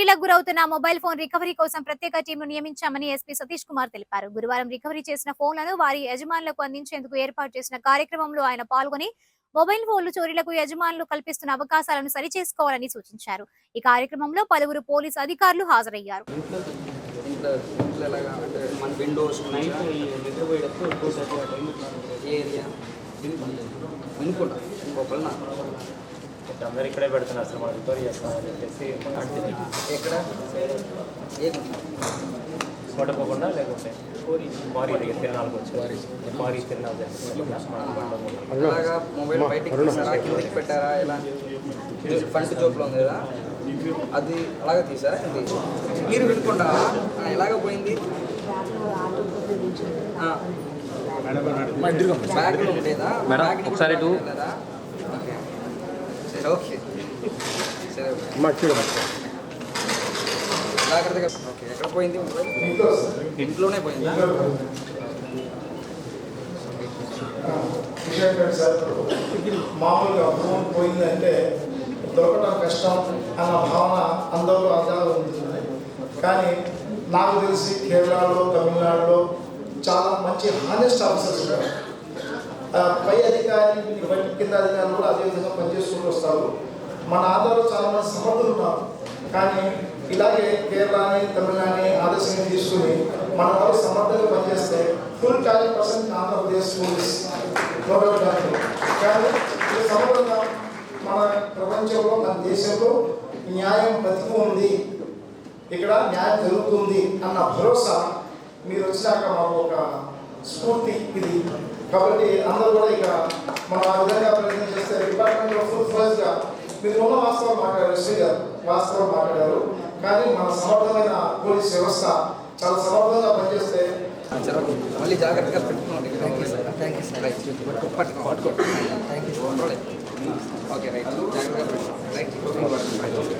దొంగతనాలకు గురవుతున్న mobile phone recovery కోసం ప్రత్యేక టీంను నియమించామని ఎస్పీ సతీష్ కుమార్ తెలిపారు. గురువారం రికవరీ చేసిన ఫోన్లను వారి యజమానులకు అందించేందుకు ఏర్పాటు చేసిన కార్యక్రమంలో ఆయన పాల్గొని మొబైల్ ఫోన్లు చోరీలకు యజమానులు కల్పిస్తున్న అవకాశాలను సరిచేసుకోవాలని సూచించారు. ఈ కార్యక్రమంలో పలువురు పోలీసు అధికారులు హాజరయ్యారు. ఇంట్లో అందరు ఇక్కడే పెడుతున్నారు అసలు మనం రికవరీ చేస్తామని చెప్పేసి ఎక్కడ? ఏ కొట్టకోకుండా లేకుంటే మారీ దగ్గర తిరణాలకు వచ్చారు. మారీ తిరణాలు పెట్టారా? ఎలా? ఫ్రంట్ జోబ్లో ఉంది కదా? అది అలాగే తీసారా? ఇది మీరు ఎలాగ పోయింది? మేడం, ఒకసారి సరే ఓకే. సరే. జాగ్రత్తగా. ఓకే ఎక్కడ పోయింది ఇంట్లోనే పోయిందా? మామూలుగా ఫోన్ పోయిందంటే దొరకడం కష్టం అన్న భావన అందరిలో అదాగా ఉంటుంది కానీ నాకు తెలిసి కేరళలో తమిళనాడులో చాలా మంచి హానెస్ట్ ఆఫీసర్స్ ఉన్నారు పై అధికారి బట్టి కింద అధికారులు కూడా అదే విధంగా పనిచేసుకుంటూ వస్తారు. మన ఆంధ్రలో చాలా మంది సమర్థులు ఉన్నారు. కానీ ఇలాగే కేరళని తమిళనాడుని ఆదర్శంగా తీసుకుని మన వారు సమర్థంగా పనిచేస్తే ఫుల్ ఖాళీ పర్సెంట్ ఆంధ్రప్రదేశ్ పోలీస్ కానీ ఇది సమర్థంగా మన ప్రపంచంలో మన దేశంలో న్యాయం బతుకు ఉంది. ఇక్కడ న్యాయం జరుగుతుంది అన్న భరోసా మీరు వచ్చినాక మాకు ఒక స్ఫూర్తి ఇది. కాబట్టి అందరూ కూడా ఇక మనం ఆ విధంగా ప్రయత్నం చేస్తే డిపార్ట్మెంట్లో ఫుల్ ఫ్లెజ్గా మీరు ఉన్న వాస్తవం మాట్లాడారు శ్రీ గారు వాస్తవం మాట్లాడారు. కానీ మన సమర్థమైన పోలీస్ వ్యవస్థ చాలా సమర్థంగా పనిచేస్తే మళ్ళీ జాగ్రత్తగా పెట్టుకోండి. Thank you sir thank you sir right పట్టుకో పట్టుకో థ్యాంక్ యూ ఓకే రైట్ జాగ్రత్తగా పెట్టుకోండి రైట్